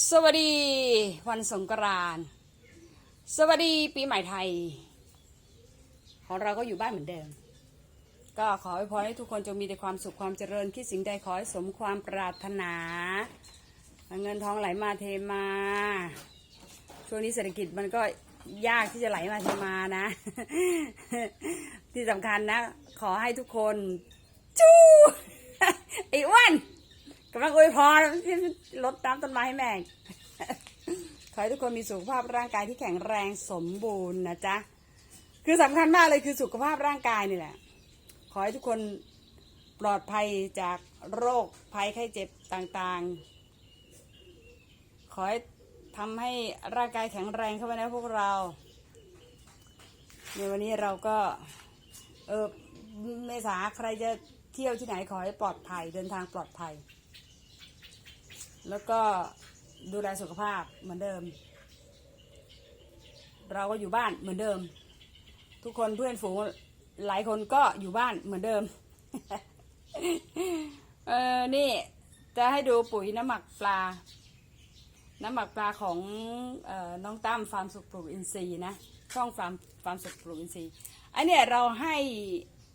สวัสดีวันสงกรานต์สวัสดีปีใหม่ไทย ของเราก็อยู่บ้านเหมือนเดิม ก็ขอให้พรให้ทุกคนจงมีแต่ความสุขความเจริญคิดสิ่งใดขอให้สมความปรารถนา เงินทองไหลมาเทมา ช่วงนี้เศรษฐกิจมันก็ยากที่จะไหลมาเทมานะ ที่สำคัญนะ ขอให้ทุกคนจู้ไอ้อ้วัน กำลังอวยพรลดน้ำต้นไม้ให้แม่ขอให้ทุกคนมีสุขภาพร่างกายที่แข็งแรงสมบูรณ์นะจ๊ะ คือสำคัญมากเลยคือสุขภาพร่างกายนี่แหละ ขอให้ทุกคนปลอดภัยจากโรคภัยไข้เจ็บต่างๆ ขอให้ทำให้ร่างกายแข็งแรงเข้าไปนะพวกเรา ในวันนี้เราก็เออเมษาใครจะเที่ยวที่ไหนขอให้ปลอดภัยเดินทางปลอดภัย แล้วก็ดูแลสุขภาพเหมือนเดิม เราก็อยู่บ้านเหมือนเดิม ทุกคนเพื่อนฝูงหลายคนก็อยู่บ้านเหมือนเดิม เออนี่จะให้ดูปุ๋ยน้ำหมักปลา น้ำหมักปลาของออน้องตั้มฟาร์มสุขปลูกอินทรีย์นะ ช่องฟาร์มฟาร์มสุขปลูกอินทรีย์ไอเนี่ยเราให้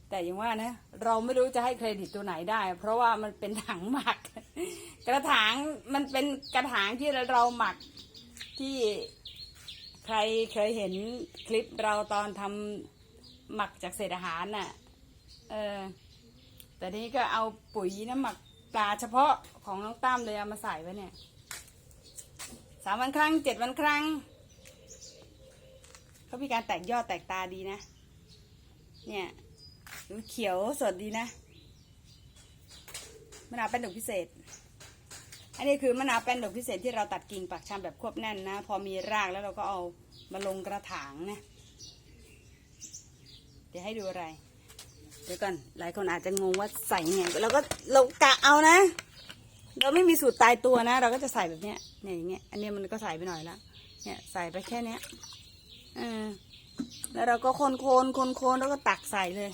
แต่อย่างว่านะเราไม่รู้จะให้เครดิตตัวไหนได้ เพราะว่ามันเป็นถังหมัก กระถางมันเป็นกระถางที่เราหมักที่ใครเคยเห็นคลิปเราตอนทำหมักจากเศษอาหารน่ะเออแต่ทีนี้ก็เอาปุ๋ยน้ำหมักปลาเฉพาะของน้องตั้มเลยเอามาใส่ไว้เนี่ยสามวันครั้งเจ็ดวันครั้งเขามีการแตกยอดแตกตาดีนะ เนี่ย ดูเขียวสดดีนะมะนาวเป็นดอกพิเศษ อันนี้คือมะนาวเป็นดอกพิเศษที่เราตัดกิ่งปักชำแบบควบแน่นนะ พอมีรากแล้วเราก็เอามาลงกระถางนะ เดี๋ยวให้ดูอะไร เดี๋ยวก่อน หลายคนอาจจะงงว่าใส่ไงเราก็เรากะเอานะ เราไม่มีสูตรตายตัวนะ เราก็จะใส่แบบเนี้ยเนี่ยอย่างเงี้ย อันนี้มันก็ใส่ไปหน่อยละ เนี่ยใส่ไปแค่เนี้ย เออแล้วเราก็คนโคนคนโคนแล้วก็ตักใส่เลย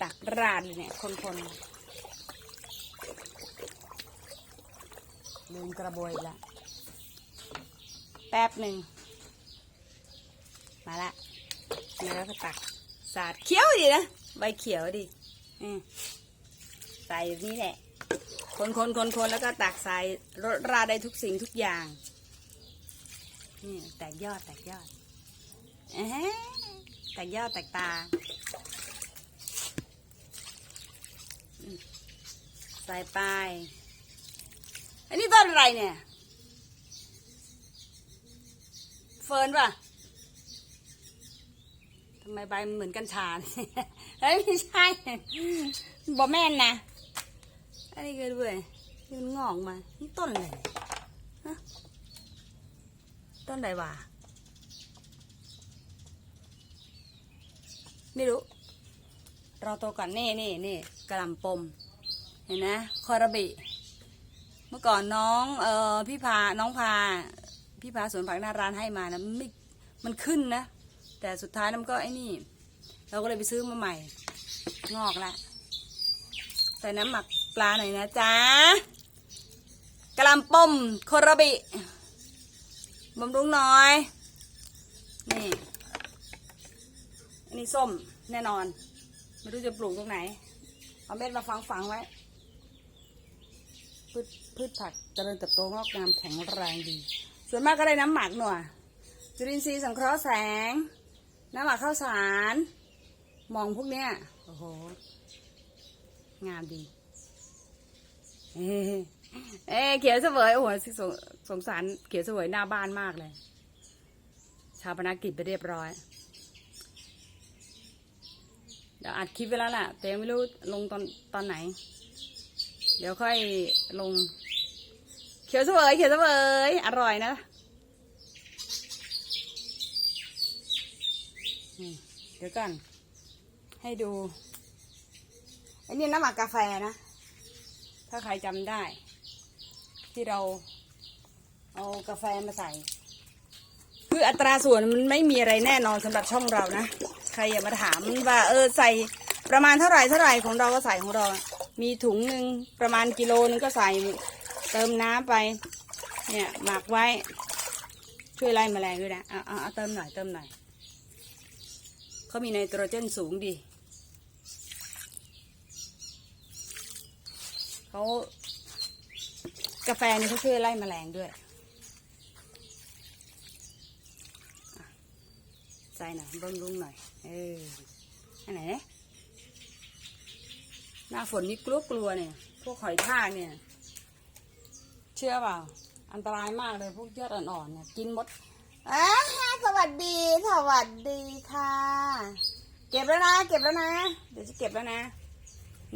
ตักราดเลยเนี่ย คนคนลืมกระบวยอีกละแป๊บหนึ่ง มาละแล้วก็ตัก สาดเขียวดีนะ ใบเขียวดีอืมใส่แบบนี้แหละ คนคนคนคนแล้วก็ตักใส่รสราดได้ทุกสิ่งทุกอย่าง นี่แตกยอดแตกยอดเอ๊ะแตกยอดแตกตาอืม ใส่ไป อันนี้ต้นอะไรเนี่ย เฟิร์นป่ะทำไมใบมันเหมือนกัญชาเนี่ยเฮ้ยไม่ใช่บอแม่นนะ อันนี้ก็ด้วยมันงอกมา นี่ต้นอะไรฮะต้นอะไรวะไม่รู้ เราโตก่อนนี่นี่นี่กระลำปม เห็นนะคอระบิ เมื่อก่อนน้องเออพี่พาน้องพา พี่พาสวนผักหน้าร้านให้มานะไม่มันขึ้นนะ แต่สุดท้ายน้ำก็ไอ้นี่ เราก็เลยไปซื้อมาใหม่ งอกละใส่น้ำหมักปลาหน่อยนะจ๊ะกระลำปมโคราบิบำรุงหน่อย นี่ อันนี้ส้มแน่นอน ไม่รู้จะปลูกตรงไหน เอาเม็ดมาฝังฝังๆไว้ พืชพืชผักเจริญเติบโตงอกงามแข็งแรงดี ส่วนมากก็ได้น้ำหมักหน่อยจุลินทรีย์สังเคราะห์แสง น้ำหมักข้าวสาร มองพวกเนี้ยโอ้โห งามดี เอ้เอ้เขียวเสวยโอ้โหสงสงสารเขียวเสวยหน้าบ้านมากเลย ชาปนกิจไปเรียบร้อยเดี๋ยวอัดคลิปไว้แล้วล่ะแต่ยังไม่รู้ลงตอนตอนไหน เดี๋ยวค่อยลง เขียวเสวยเขียวเสวยอร่อยนะเดี๋ยวก่อน ให้ดู อันนี้น้ำหมักกาแฟนะ ถ้าใครจำได้ ที่เราเอากาแฟมาใส่ คืออัตราส่วนมันไม่มีอะไรแน่นอนสำหรับช่องเรานะ ใครอย่ามาถามว่า เออใส่ประมาณเท่าไหร่เท่าไหร่ของเราก็ใส่ของเรา มีถุงหนึ่งประมาณกิโลนึงก็ใส่เติมน้ำไป เนี่ยหมักไว้ ช่วยไล่แมลงด้วยนะเอาเอาเอาเติมหน่อยเติมหน่อยเขามีไนโตรเจนสูงดีเขากาแฟนี่เขาช่วยไล่แมลงด้วยใส่หน่อยบำรุงหน่อยเอออันไหนเนี่ย หน้าฝนนี่กลัวกลัวๆเนี่ย พวกหอยทากเนี่ย เชื่อเปล่า อันตรายมากเลยพวกยอดอ่อนๆเนี่ยกินหมดอ่าสวัสดี สวัสดีค่ะ เก็บแล้วนะ เก็บแล้วนะ เดี๋ยวจะเก็บแล้วนะ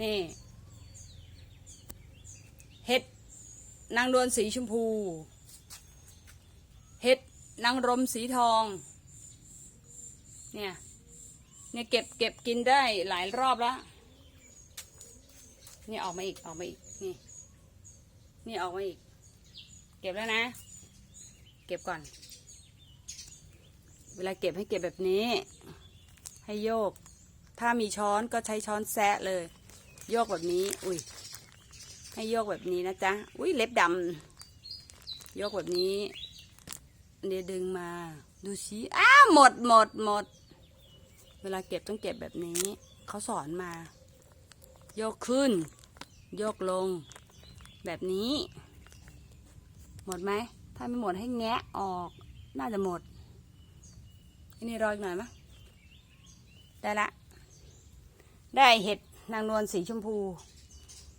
นี่ เห็ดนางดวนสีชมพู เห็ดนางรมสีทอง เนี่ย เนี่ยเก็บเก็บกินได้หลายรอบแล้ว นี่ออกมาอีกออกมาอีกนี่ นี่ออกมาอีก เก็บแล้วนะ เก็บก่อน เวลาเก็บให้เก็บแบบนี้ ให้โยก ถ้ามีช้อนก็ใช้ช้อนแซะเลย โยกแบบนี้ อุ้ยให้โยกแบบนี้นะจ๊ะอุ้ยเล็บดำโยกแบบนี้เดี๋ยวดึงมา ดูสิอ้าหมดหมดหมด เวลาเก็บต้องเก็บแบบนี้ เขาสอนมา โยกขึ้น โยกลง แบบนี้ หมดไหม ถ้าไม่หมดให้แงะออก น่าจะหมด อันนี้รออีกหน่อยมะได้ละ ได้เห็ดนางนวลสีชมพู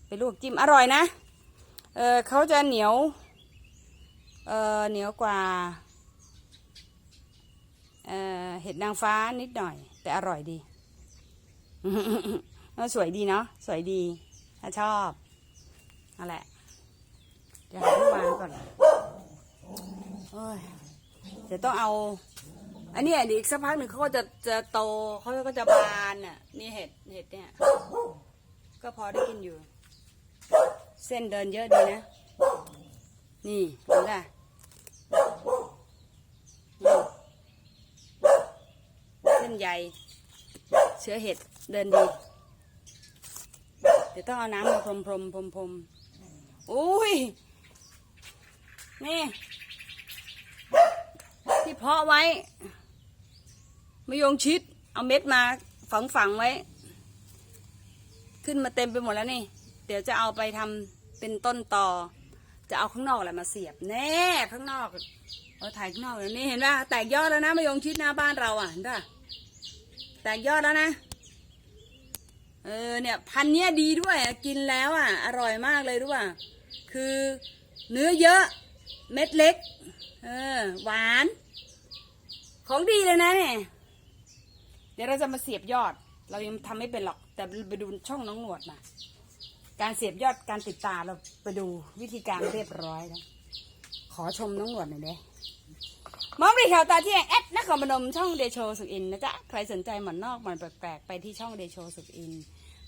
ไปลวกจิ้มอร่อยนะ เออเขาจะเหนียว เออเหนียวกว่า เออเห็ดนางฟ้านิดหน่อย แต่อร่อยดี สวยดีเนาะ สวยดี ถ้าชอบนั่นแหละเดี๋ยวหาที่วางก่อนโอ้ยเดี๋ยวต้องเอา อันนี้ยเดี๋ยวอีกสักพักหนึ่งเขาก็จะจะโตเขาก็จะบานอะ นี่เห็ดเห็ดเนี่ย ก็พอได้กินอยู่ เส้นเดินเยอะดีนะ นี่เห็นป่ะเส้นใหญ่ เชื้อเห็ดเดินดี ดี๋ยวต้องเอาน้ำมาพรมพรมพรมพรมอุ้ย นี่ ที่เพาะไว้มะยงชิด เอาเม็ดมาฝังฝังไว้ ขึ้นมาเต็มไปหมดแล้วนี่ เดี๋ยวจะเอาไปทำเป็นต้นต่อ จะเอาข้างนอกแหละมาเสียบ แน่ข้างนอกเอาถ่ายข้างนอกแล้วนี่เห็นป่ะแตกยอดแล้วนะมะยงชิดหน้าบ้านเราอะเห็นป่ะแตกยอดแล้วนะ เออเนี่ยพันเนี้ยดีด้วยกินแล้วอะอร่อยมากเลยรู้ป่ะคือเนื้อเยอะเม็ดเล็กเออหวาน ของดีเลยนะเนี่ยเดี๋ยวเราจะมาเสียบยอด เรายังทำไม่เป็นหรอกแต่ไปดูช่องน้องหนวดมาการเสียบยอดการติดตาเราไปดูวิธีการเรียบร้อยแล้วขอชมน้องหนวดหน่อยเด้มองไปข่าวตาที่แอดนครพนมช่องเดโชสุขอินนะจ๊ะ ใครสนใจหมอนนอกหมอนแปลกๆ ไปที่ช่องเดโชสุขอิน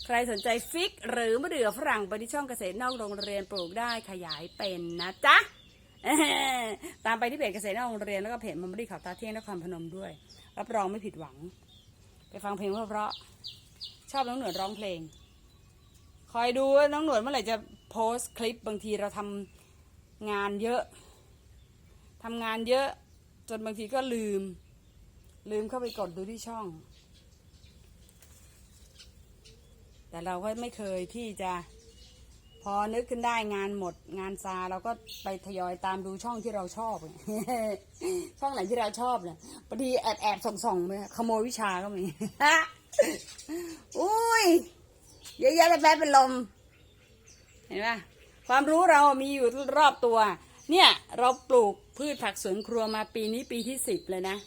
ใครสนใจฟิกหรือมะเดื่อฝรั่งไปที่ช่องเกษตรนอกโรงเรียนปลูกได้ขยายเป็นนะจ๊ะตามไปที่เพจเกษตรนอกโรงเรียนแล้วก็เพจมัมบรีข่าวตาเที่ยงนครพนมด้วย รับรองไม่ผิดหวัง ไปฟังเพลงเพราะๆชอบน้องหนวดร้องเพลง คอยดูว่าน้องหนวดเมื่อไหร่จะโพสต์คลิปบางทีเราทำงานเยอะทำงานเยอะจนบางทีก็ลืม ลืมเข้าไปกดดูที่ช่อง แต่เราก็ไม่เคยที่จะ พอนึกขึ้นได้งานหมด งานซาเราก็ไปทยอยตามดูช่องที่เราชอบ ช่องไหนที่เราชอบเนี่ยบางทีแอบแอบส่องส่องๆไปขโมยวิชาก็มีอุ้ยเยอะแยะแป๊บเป็นลม เห็นปะความรู้เรามีอยู่รอบตัว เนี่ย เราปลูกพืชผักสวนครัวมาปีนี้ปีที่สิบเลยนะ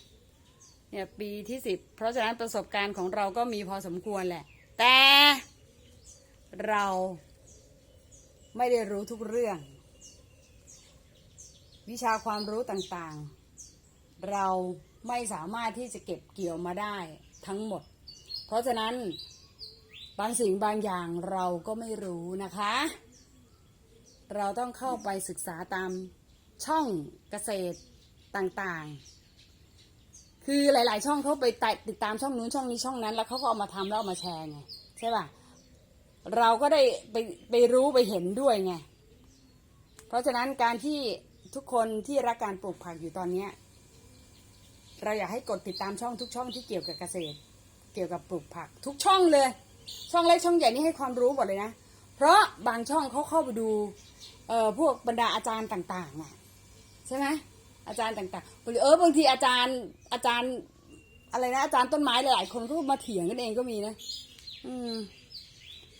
เนี่ยปีที่สิบเพราะฉะนั้นประสบการณ์ของเราก็มีพอสมควรแหละ แต่ เราไม่ได้รู้ทุกเรื่อง วิชาความรู้ต่างๆ เราไม่สามารถที่จะเก็บเกี่ยวมาได้ทั้งหมด เพราะฉะนั้นบางสิ่งบางอย่างเราก็ไม่รู้นะคะ เราต้องเข้าไปศึกษาตามช่องเกษตรต่างๆ คือหลาย ๆ ช่องเขาไปติดตามช่องนู้นช่องนี้ช่องนั้น แล้วเขาก็เอามาทำแล้วเอามาแชร์ไงใช่ป่ะ เราก็ได้ไปไปรู้ไปเห็นด้วยไง เพราะฉะนั้นการที่ทุกคนที่รักการปลูกผักอยู่ตอนเนี้ยเราอยากให้กดติดตามช่องทุกช่องที่เกี่ยวกับเกษตร เกี่ยวกับปลูกผัก ทุกช่องเลย ช่องเล็กช่องใหญ่นี่ให้ความรู้หมดเลยนะ เพราะบางช่องเขาเข้าไปดูเอ่อพวกบรรดาอาจารย์ต่างๆอะใช่ไหมอาจารย์ต่างๆหรือเออบางทีอาจารย์อาจารย์อะไรนะอาจารย์ต้นไม้หลายๆคนก็มาเถียงกันเองก็มีนะ อืม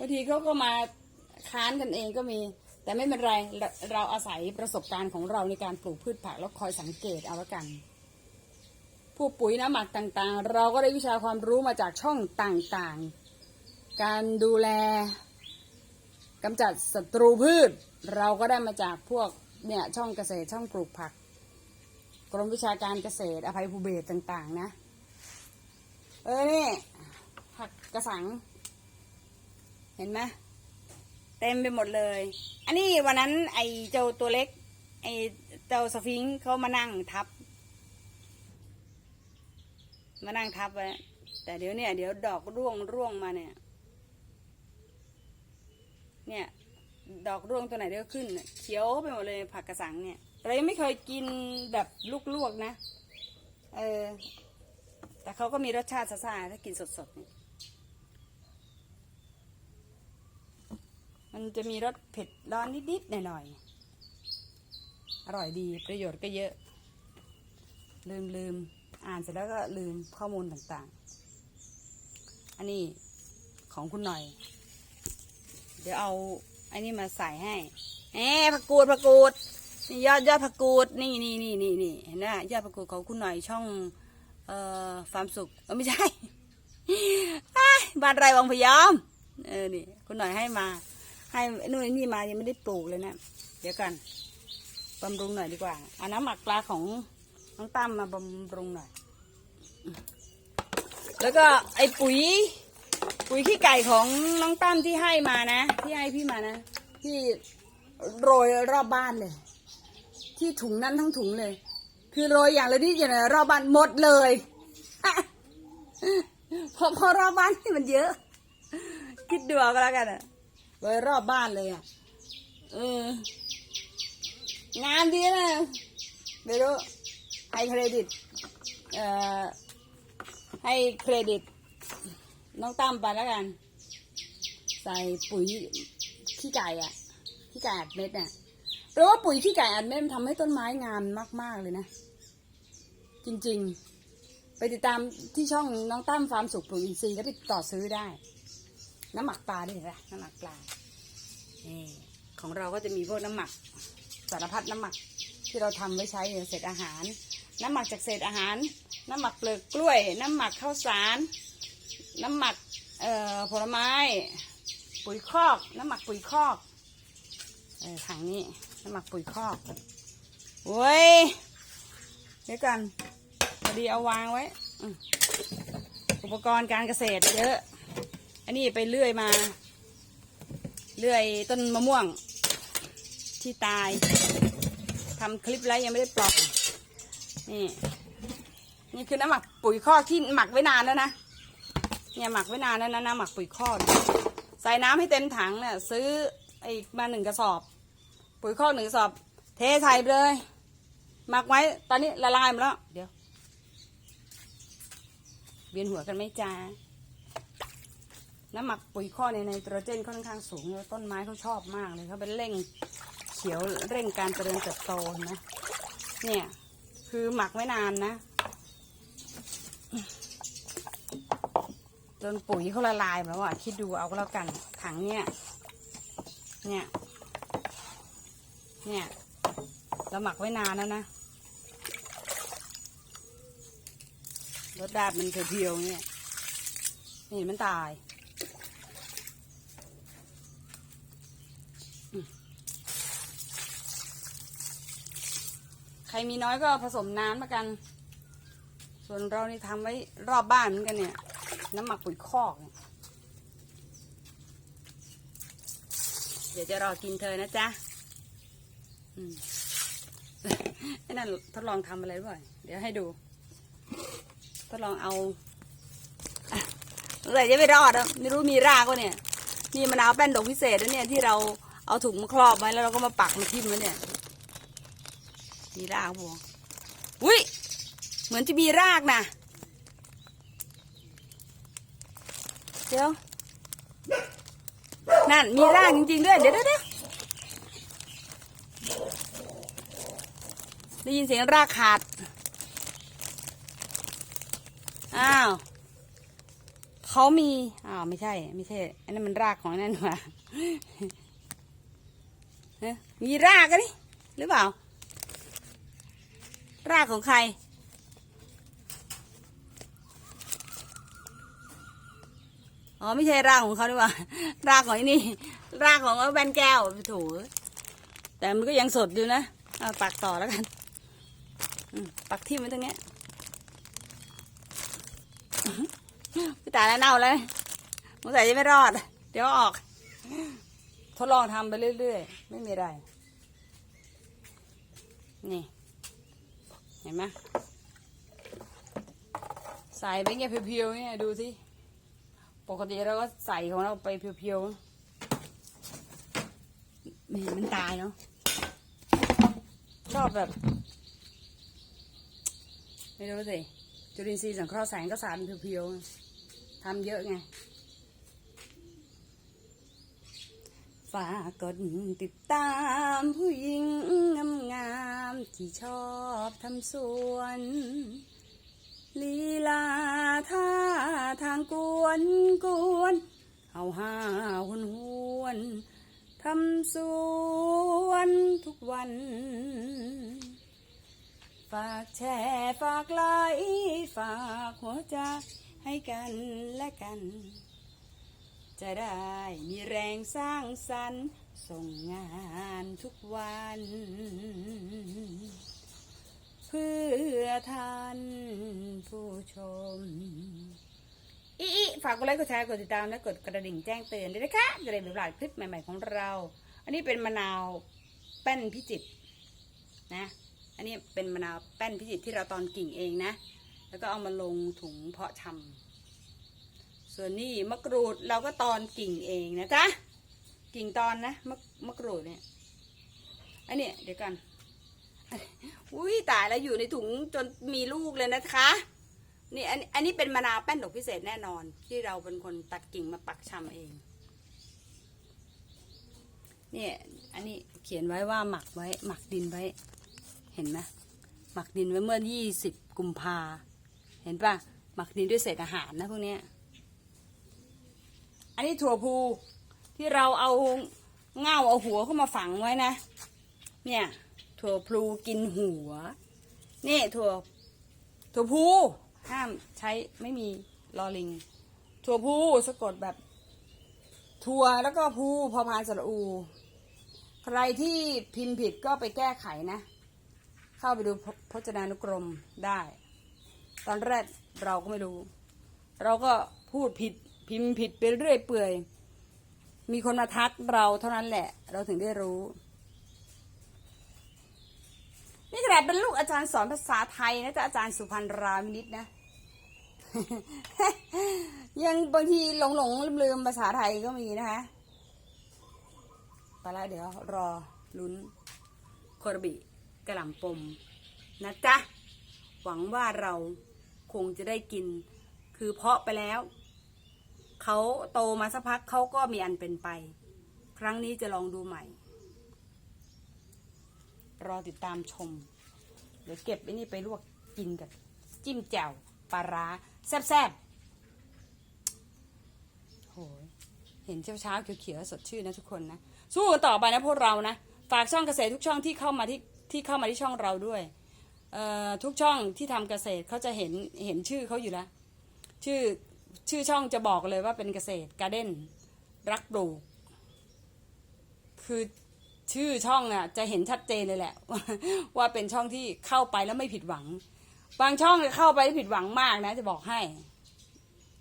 างทีเขาก็มาค้านกันเองก็มี แต่ไม่เป็นไรเราเราอาศัยประสบการณ์ของเราในการปลูกพืชผักแล้วคอยสังเกตเอาละกันพวกปุ๋ยน้ำหมักต่างๆ เราก็ได้วิชาความรู้มาจากช่องต่างๆ การดูแลกำจัดศัตรูพืช เราก็ได้มาจากพวกเนี่ยช่องเกษตรช่องปลูกผัก กรมวิชาการเกษตรอภัยภูเบศต่างๆนะ เออนี่ผักกระสัง เห็นไหมเต็มไปหมดเลย อันนี้วันนั้นไอ้เจ้าตัวเล็ก ไอ้เจ้าสฟิงค์เขามานั่งทับ มานั่งทับไว้แต่เดี๋ยวเนี่ยเดี๋ยวดอกร่วงร่วงมาเนี่ย เนี่ย ดอกร่วงตัวไหนเดี๋ยวขึ้นเขียวไปหมดเลยผักกระสังเนี่ยเรายังไม่เคยกินแบบลวกๆนะ เออ แต่เขาก็มีรสชาติซ่าๆถ้ากินสดๆเนี่ มันจะมีรสเผ็ดร้อนนิดๆหน่อยๆอร่อยดีประโยชน์ก็เยอะ ลืมลืมอ่านเสร็จแล้วก็ลืมข้อมูลต่างๆ อันนี้ของคุณหน่อย เดี๋ยวเอาอันนี้มาใส่ให้แหมผักกูดผักกูดนี่ยอดยอดผักกูดนี่นี่นี่นี่นี่เห็นไหมยอดผักกูดของคุณหน่อยช่องเอ่อฟาร์มสุขเออไม่ใช่บ้านไรวังพยอมเออนี่คุณหน่อยให้มา ให้นู่นนี่มายังไม่ได้ปลูกเลยนะเดี๋ยวกันบำรุงหน่อยดีกว่าเอาน้ำหมักปลาของน้องตั้มมาบำรุงหน่อย แล้วก็ไอ้ปุ๋ย ปุ๋ยขี้ไก่ของน้องตั้มที่ให้มานะ ที่ให้พี่มานะ ที่โรยรอบบ้านเลย ที่ถุงนั้นทั้งถุงเลย คือโรยอย่างละนิดอย่างละรอบบ้านหมดเลยเพราะเพราะรอบบ้านที่มันเยอะ คิดดูเอาก็แล้วกันอะ โรยรอบบ้านเลยอะเอองานดีนะไม่รู้ให้เครดิตเอ่อให้เครดิต น้องตั้มไปแล้วกัน ใส่ปุ๋ยขี้ไก่อะขี้ไก่อัดเม็ดน่ะเพราะว่าปุ๋ยขี้ไก่อัดเม็ดมันทำให้ต้นไม้งามมาก ๆ เลยนะ จริง ๆ ไปติดตามที่ช่องน้องตั้มฟาร์มสุขปุ๋ยอินทรีย์แล้วไปต่อซื้อได้ น้ำหมักปลาด้วยนะน้ำหมักปลานี่ของเราก็จะมีพวกน้ำหมักสารพัดน้ำหมักที่เราทำไว้ใช้ในเศษอาหาร น้ำหมักจากเศษอาหาร น้ำหมักเปลือกกล้วย น้ำหมักข้าวสาร น้ำหมักเอ่อผลไม้ ปุ๋ยคอก น้ำหมักปุ๋ยคอกเออถังนี้น้ำหมักปุ๋ยคอกโว้ยเดี๋ยวกันพอดีเอาวางไว้ อุปกรณ์การเกษตรเยอะ นนี้ไปเลื่อยมา เลื่อยต้นมะม่วง ที่ตายทำคลิปแล้วยังไม่ได้ปล่อยนี่นี่คือน้ำหมักปุ๋ยคอที่หมักไว้นานแล้วนะเนี่ยหมักไว้นานแล้วนะน้ำหมักปุ๋ยคอใส่น้ำให้เต็มถังเนี่ยซื้อไอ้มาหนึ่งกระสอบ ปุ๋ยคอหนึ่งกระสอบ เทใส่ไปเลยหมักไว้ตอนนี้ละลายหมดแล้ว เดี๋ยวเวียนหัวกันไหมจ้า น้ำหมักปุ๋ยคอในไนโตรเจนค่อนข้างสูงต้นไม้เขาชอบมากเลยเขาเป็นเร่งเขียวเร่งการเจริญเติบโตเห็นะเนี่ยคือหมักไว้นานนะจนปุ๋ยเขาละลายแล้วอะคิดดูเอาก็แล้วกันถังเนี่ยเนี่ยเนี่ยเราหมักไว้นานแล้วนะรสดาดมันเพียวๆเนี่ยนี่มันตายอืมใคร มีน้อยก็ผสมน้ำมากัน ส่วนเรานี่ทำไว้รอบบ้านเหมือนกันเนี่ย น้ำหมักปุ๋ยคอก เดี๋ยวจะรอกินเธอนะจ๊ะอืมไอ้นั่นทดลองทำอะไรด้วยเดี๋ยวให้ดู ทดลองเอาอะเมื่อไรจะไม่รอดอะไม่รู้มีรากวะเนี่ย นี่มะนาวแป้นดอกพิเศษนะเนี่ยที่เราเอาเอาถุงมาครอบไว้แล้วเราก็มาปักมาทิ่มไว้เนี่ย มีรากบัวอุ้ย เหมือนจะมีรากนะเดี๋ยว นั่น มีรากจริงๆด้วยเดี๋ยวเดี๋ยวเดี๋ยวได้ยินเสียงรากขาด อ้าว เขามี อ้าว ไม่ใช่ ไม่ใช่ อันนั้นมันรากของอันนั่นหว่าเอ๊ะมีรากกันนี่หรือเปล่า รากของใคร อ๋อไม่ใช่รากของเขาดีกว่า รากของไอ้นี่ รากของแบนแก้วโถูแต่มันก็ยังสดอยู่นะเอาปักต่อแล้วกันปักทิ่มไว้ตรงนี้พี่ตาแล้วเน่าเลยสงสัยจะไม่รอด เดี๋ยวออก ทดลองทำไปเรื่อยๆ ไม่มีอะไร นี่ เห็นไหมใส่ไปเงี้ยเพียวๆเนี่ยดูสิ ปกติเราก็ใส่ของเราไปเพียวๆไม่เห็นมันตายเนาะชอบแบบไม่รู้สิจุลินทรีย์สังเคราะห์แสงก็สารเพียวๆทำเยอะไง ฝากกดติดตามผู้หญิงงามๆที่ชอบทำสวนลีลาท่าทางกวนกวนเอาห้าหวนหวนทำสวนทุกวัน ฝากแชร์ฝากไลค์ฝากหัวใจให้กันและกัน จะได้มีแรงสร้างสรรค์ส่งงานทุกวัน เพื่อท่านผู้ชม อีฝากกดไลค์กดแชร์กดติดตามและกดกระดิ่งแจ้งเตือนด้วยนะคะ จะได้ไม่พลาดคลิปใหม่ ๆ ของเรา อันนี้เป็นมะนาวแป้นพิจิตนะ อันนี้เป็นมะนาวแป้นพิจิตรที่เราตอนกิ่งเองนะ แล้วก็เอามาลงถุงเพาะชำ ส่วนนี้มะกรูดเราก็ตอนกิ่งเองนะจ๊ะกิ่งตอนนะมะมะกรูดเนี่ยอันนี้เดี๋ยวกันอุ้ยตายแล้วอยู่ในถุงจนมีลูกเลยนะคะนี่อันอันนี้เป็นมะนาวแป้นดอกพิเศษแน่นอน ที่เราเป็นคนตัดกิ่งมาปักชำเองเนี่ยอันนี้เขียนไว้ว่าหมักไว้ หมักดินไว้ เห็นไหมหมักดินไว้เมื่อยี่สิบกุมภาเห็นปะหมักดินด้วยเศษอาหารนะพวกเนี้ย อันนี้ถั่วพูที่เราเอาเง่าเอาหัวเข้ามาฝังไว้นะ เนี่ย ถั่วพลูกินหัว นี่ถั่ว ถั่วพูห้ามใช้ไม่มีลอลิง ถั่วพูสะกดแบบ ถั่วแล้วก็พูพอพานสระอู ใครที่พิมพ์ผิดก็ไปแก้ไขนะ เข้าไปดูพพจนานุกรมได้ ตอนแรกเราก็ไม่รู้ เราก็พูดผิด พิมพ์ผิดไปเรื่อยเปื่อย มีคนมาทักเราเท่านั้นแหละ เราถึงได้รู้ นี่ขนาดเป็นลูกอาจารย์สอนภาษาไทยนะจ๊ะอาจารย์สุพันธ์รามินิตนะ ยังบางทีหลงหลงลืมลืมภาษาไทยก็มีนะคะไปละเดี๋ยวรอลุ้นโครบิกระหล่ำปมนะจ๊ะ หวังว่าเราคงจะได้กิน คือเพาะไปแล้ว เขาโตมาสักพักเขาก็มีอันเป็นไป ครั้งนี้จะลองดูใหม่ รอติดตามชม เดี๋ยวเก็บไอ้นี่ไปลวกกินกับจิ้มแจ่วปลาร้าแซ่บๆโหยเห็นเช้าๆเขียวๆสดชื่นนะทุกคนนะ สู้กันต่อไปนะพวกเรานะ ฝากช่องเกษตรทุกช่องที่เข้ามาที่ที่เข้ามาที่ช่องเราด้วยทุกช่องที่ทำเกษตรเขาจะเห็นเห็นชื่อเขาอยู่แล้ว ชื่อ ชื่อช่องจะบอกเลยว่าเป็นเกษตรการ์เด้นรักปลูก คือชื่อช่องอะจะเห็นชัดเจนเลยแหละ ว่าเป็นช่องที่เข้าไปแล้วไม่ผิดหวัง บางช่องเนี่ยเข้าไปผิดหวังมากนะ จะบอกให้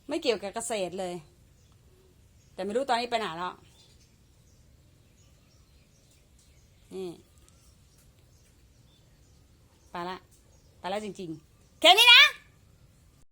ไม่เกี่ยวกับเกษตรเลย แต่ไม่รู้ตอนนี้ไปไหนแล้วนี่ไปละไปละจริงๆแค่นี้นะ